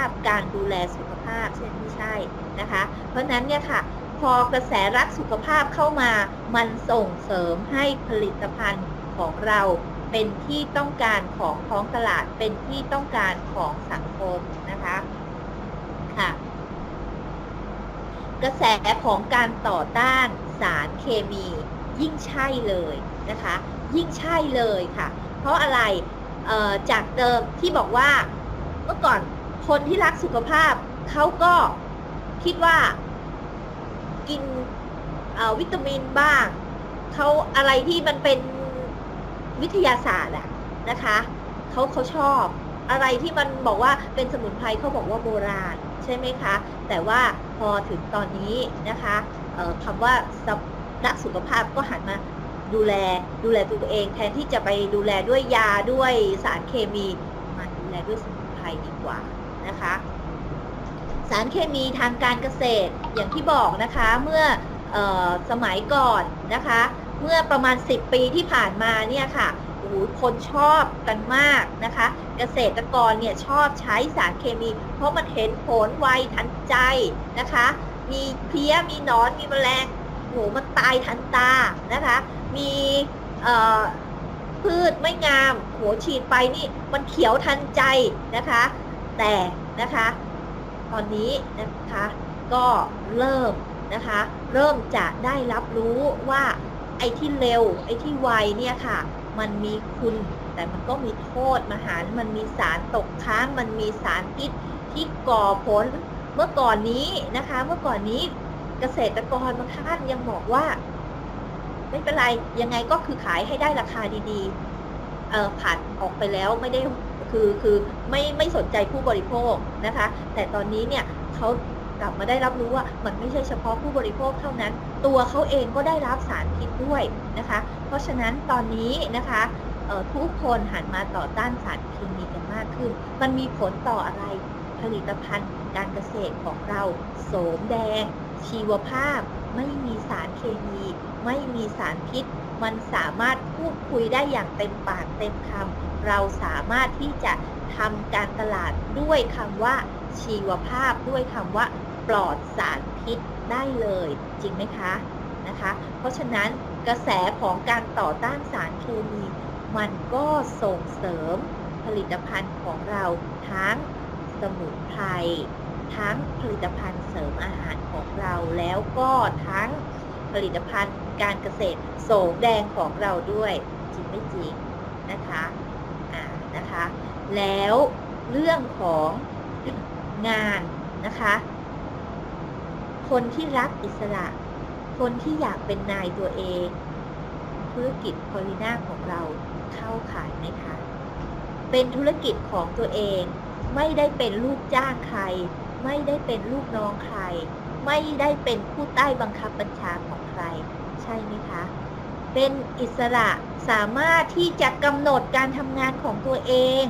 าพการดูแลสุขภาพใช่ไม่ใช่นะคะ เพราะฉะนั้นเนี่ยค่ะพอกระแสรักสุขภาพเข้ามา มันส่งเสริมให้ผลิตภัณฑ์ของเราเป็นที่ต้องการของท้องตลาดเป็นที่ต้องการของสังคมนะคะค่ะกระแสของการต่อต้านสารเคมี ยิ่งใช่เลยนะคะ ยิ่งใช่เลยค่ะ เพราะอะไรจากเดิมที่บอกว่าเมื่อก่อน คนที่รักสุขภาพเขาก็คิดว่ากินวิตามินบ้างเขาอะไรที่มันเป็นวิทยาศาสตร์อะนะคะเขาเขาชอบ อะไรที่มันบอกว่าเป็นสมุนไพรเขาบอกว่าโบราณใช่ไหมคะ แต่ว่าพอถึงตอนนี้นะคะคำว่ารักสุขภาพก็หันมาดูแลดูแลตัวเอง แทนที่จะไปดูแลด้วยยาด้วยสารเคมีมาดูแลด้วยสมุนไพรดีกว่า นะคะ สารเคมีทางการเกษตรอย่างที่บอกนะคะเมื่อออสมัยก่อนนะคะ เมื่อประมาณ 10 ปีที่ผ่านมาเนี่ยค่ะโอ้คนชอบกันมากนะคะ เกษตรกรเนี่ยชอบใช้สารเคมี เพราะมันเห็นผลไวทันใจนะคะ มีเพี้ยมีนอนมีแมลงโหมันตายทันตานะคะ มีพืชไม่งามโหฉีดไปนี่มันเขียวทันใจนะคะ แต่นะคะ ตอนนี้นะคะก็เริ่มนะคะ เริ่มจะได้รับรู้ว่าไอ้ที่เร็ว ไอ้ที่ไวเนี่ยค่ะ มันมีคุณแต่มันก็มีโทษมหามันมีสารตกค้างมันมีสารพิษที่ก่อผล เมื่อก่อนนี้นะคะ เมื่อก่อนนี้เกษตรกรบางท่านยังบอกว่า ไม่เป็นไรยังไงก็คือขายให้ได้ราคาดีๆเออผ่านออกไปแล้วไม่ได้ คือคือไม่ไม่สนใจผู้บริโภคนะคะ แต่ตอนนี้เนี่ยเขากลับมาได้รับรู้ว่ามันไม่ใช่เฉพาะผู้บริโภคเท่านั้น ตัวเขาเองก็ได้รับสารพิษด้วยนะคะ เพราะฉะนั้นตอนนี้นะคะทุกคนหันมาต่อต้านสารเคมีกันมากขึ้น มันมีผลต่ออะไรผลิตภัณฑ์การเกษตรของเรา โสมแดง ชีวภาพ ไม่มีสารเคมี ไม่มีสารพิษ มันสามารถพูดคุยได้อย่างเต็มปากเต็มคำเราสามารถที่จะทำการตลาดด้วยคำว่า ชีวภาพด้วยคำว่า ปลอดสารพิษได้เลย จริงไหมคะนะคะ เพราะฉะนั้นกระแสของการต่อต้านสารเคมีมันก็ส่งเสริมผลิตภัณฑ์ของเราทั้งสมุนไพร ทั้งผลิตภัณฑ์เสริมอาหารของเราแล้วก็ทั้งผลิตภัณฑ์การเกษตรโสมแดงของเราด้วยจริงไม่จริงนะคะอ่านะคะ แล้วเรื่องของงานนะคะ คนที่รักอิสระ คนที่อยากเป็นนายตัวเอง ธุรกิจพอลิน่าของเราเข้าขายไหมคะ เป็นธุรกิจของตัวเองไม่ได้เป็นลูกจ้างใคร ไม่ได้เป็นลูกน้องใคร ไม่ได้เป็นผู้ใต้บังคับบัญชาของใคร ใช่ไหมคะ เป็นอิสระสามารถที่จะกำหนดการทำงานของตัวเอง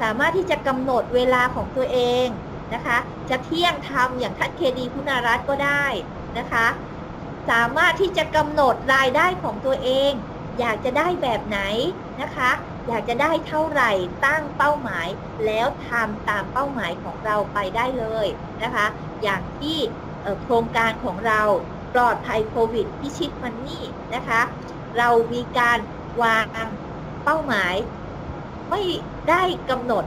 สามารถที่จะกำหนดเวลาของตัวเองนะคะ จะเที่ยงทำอย่างทัดเคดีคุณารัตน์ก็ได้นะคะ สามารถที่จะกำหนดรายได้ของตัวเอง อยากจะได้แบบไหนนะคะ อยากจะได้เท่าไหร่ตั้งเป้าหมาย แล้วทำตามเป้าหมายของเราไปได้เลยนะคะ อย่างที่โครงการของเราปลอดภัยโควิดพิชิตมันนี่นะคะ เรามีการวางเป้าหมาย ไม่ได้กำหนด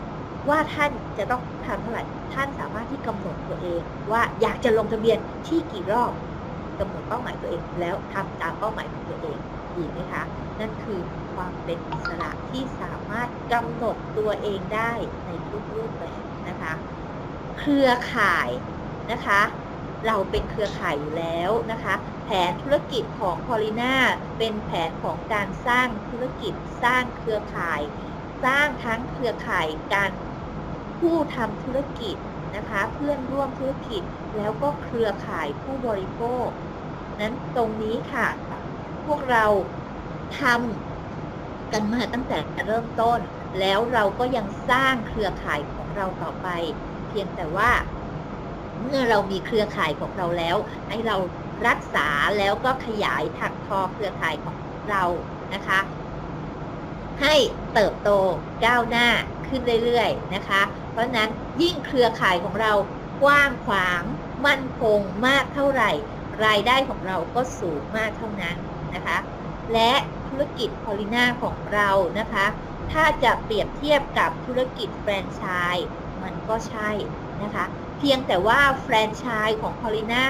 ว่าท่านจะต้องทำเท่าไหร่ ท่านสามารถที่กำหนดตัวเอง ว่าอยากจะลงทะเบียนที่กี่รอบกำหนดเป้าหมายตัวเอง แล้วทำตามเป้าหมายของตัวเอง ดีไหมคะ นั่นคือความเป็นอิสระที่สามารถกำหนดตัวเองได้ในทุกรูปแบบนะคะ เครือข่ายนะคะ เราเป็นเครือข่ายอยู่แล้วนะคะ แผนธุรกิจของพอลิน่าเป็นแผนของการสร้างธุรกิจสร้างเครือข่าย สร้างทั้งเครือข่ายการผู้ทำธุรกิจนะคะเพื่อนร่วมธุรกิจแล้วก็เครือข่ายผู้บริโภค นั้นตรงนี้ค่ะ พวกเราทำกันมาตั้งแต่เริ่มต้น แล้วเราก็ยังสร้างเครือข่ายของเราต่อไป เพียงแต่ว่า เมื่อเรามีเครือข่ายของเราแล้ว ให้เรารักษาแล้วก็ขยายถักทอเครือข่ายของเรานะคะ ให้เติบโตก้าวหน้าขึ้นเรื่อยๆนะคะ เพราะนั้นยิ่งเครือข่ายของเรากว้างขวาง มั่นคงมากเท่าไหร่ รายได้ของเราก็สูงมากเท่านั้น นะคะ และธุรกิจพอลิน่าของเรานะคะ ถ้าจะเปรียบเทียบกับธุรกิจแฟรนไชส์มันก็ใช่นะคะ เพียงแต่ว่าแฟรนไชส์ของพอลิน่า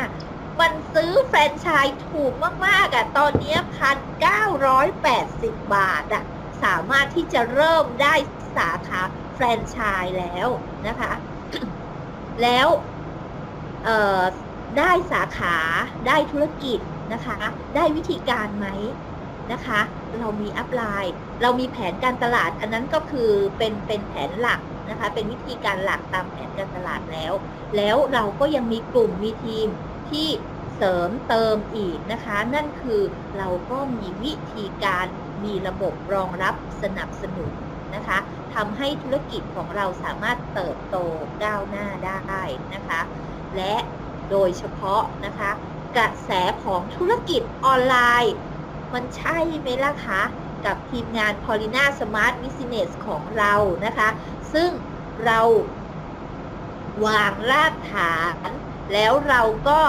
มันซื้อแฟรนไชส์ถูกมากๆอะ่ะตอนนี้พันเก้าร้อยแปดสิบบาทอะ่ะสามารถที่จะเริ่มได้สาขาแฟรนไชส์แล้วนะคะ แล้วได้สาขาได้ธุรกิจ นะคะ ได้วิธีการไหมนะคะ เรามีอัพไลน์เรามีแผนการตลาด อันนั้นก็คือเป็นเป็นแผนหลักนะคะ เป็นวิธีการหลักตามแผนการตลาดแล้ว แล้วเราก็ยังมีกลุ่มมีทีมที่เสริมเติมอีกนะคะ นั่นคือเราก็มีวิธีการมีระบบรองรับสนับสนุนนะคะทำให้ธุรกิจของเราสามารถเติบโตก้าวหน้าได้นะคะ และโดยเฉพาะนะคะ กระแสของธุรกิจออนไลน์ มันใช่ไหมล่ะคะ กับทีมงาน Paulina Smart Business ของเรานะคะ ซึ่งเราวางรากฐาน แล้วเราก็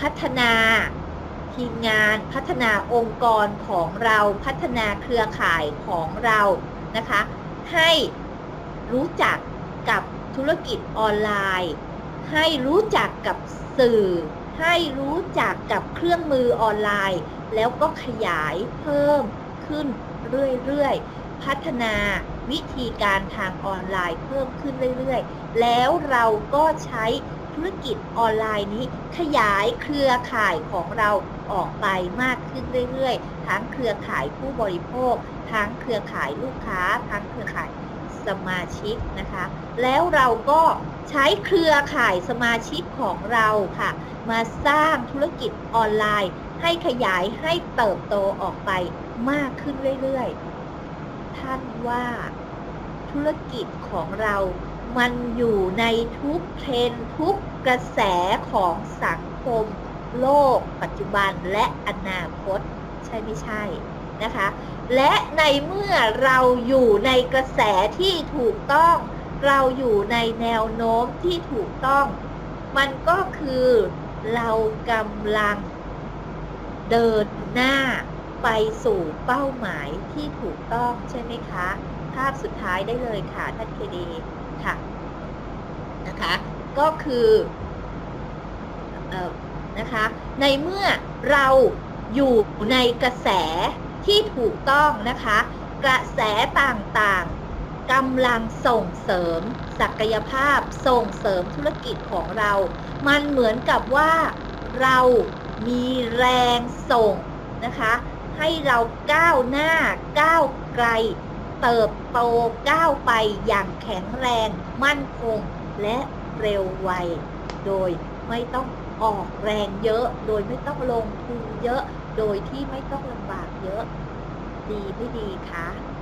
พัฒนาทีมงานพัฒนาองค์กรของเราพัฒนาเครือข่ายของเรานะคะ ให้รู้จักกับธุรกิจออนไลน์ ให้รู้จักกับสื่อ ให้รู้จักกับเครื่องมือออนไลน์ แล้วก็ขยายเพิ่มขึ้นเรื่อยๆ พัฒนาวิธีการทางออนไลน์เพิ่มขึ้นเรื่อยๆ แล้วเราก็ใช้ธุรกิจออนไลน์นี้ ขยายเครือข่ายของเราออกไปมากขึ้นเรื่อยๆ ทั้งเครือข่ายผู้บริโภค ทั้งเครือข่ายลูกค้า ทั้งเครือข่ายสมาชิกนะคะ แล้วเราก็ ใช้เครือข่ายสมาชิกของเราค่ะ มาสร้างธุรกิจออนไลน์ ให้ขยายให้เติบโตออกไปมากขึ้นเรื่อยๆ ท่านว่าธุรกิจของเรามันอยู่ในทุกเทรนทุกกระแสของสังคม โลก ปัจจุบันและอนาคต ใช่ไม่ใช่นะคะ และในเมื่อเราอยู่ในกระแสที่ถูกต้อง เราอยู่ในแนวโน้มที่ถูกต้อง มันก็คือเรากำลังเดินหน้าไปสู่เป้าหมายที่ถูกต้องใช่ไหมคะ ภาพสุดท้ายได้เลยค่ะท่านเคดีค่ะนะคะ ก็คือเออนะคะ ในเมื่อเราอยู่ในกระแสที่ถูกต้องนะคะ กระแสต่างๆ กำลังส่งเสริม ศักยภาพส่งเสริมธุรกิจของเรา มันเหมือนกับว่าเรามีแรงส่งนะคะ ให้เราก้าวหน้าก้าวไกล เติบโตก้าวไปอย่างแข็งแรง มั่นคง และเร็วไว โดยไม่ต้องออกแรงเยอะ โดยไม่ต้องลงทุนเยอะ โดยที่ไม่ต้องลำบากเยอะ ดีไม่ดีคะ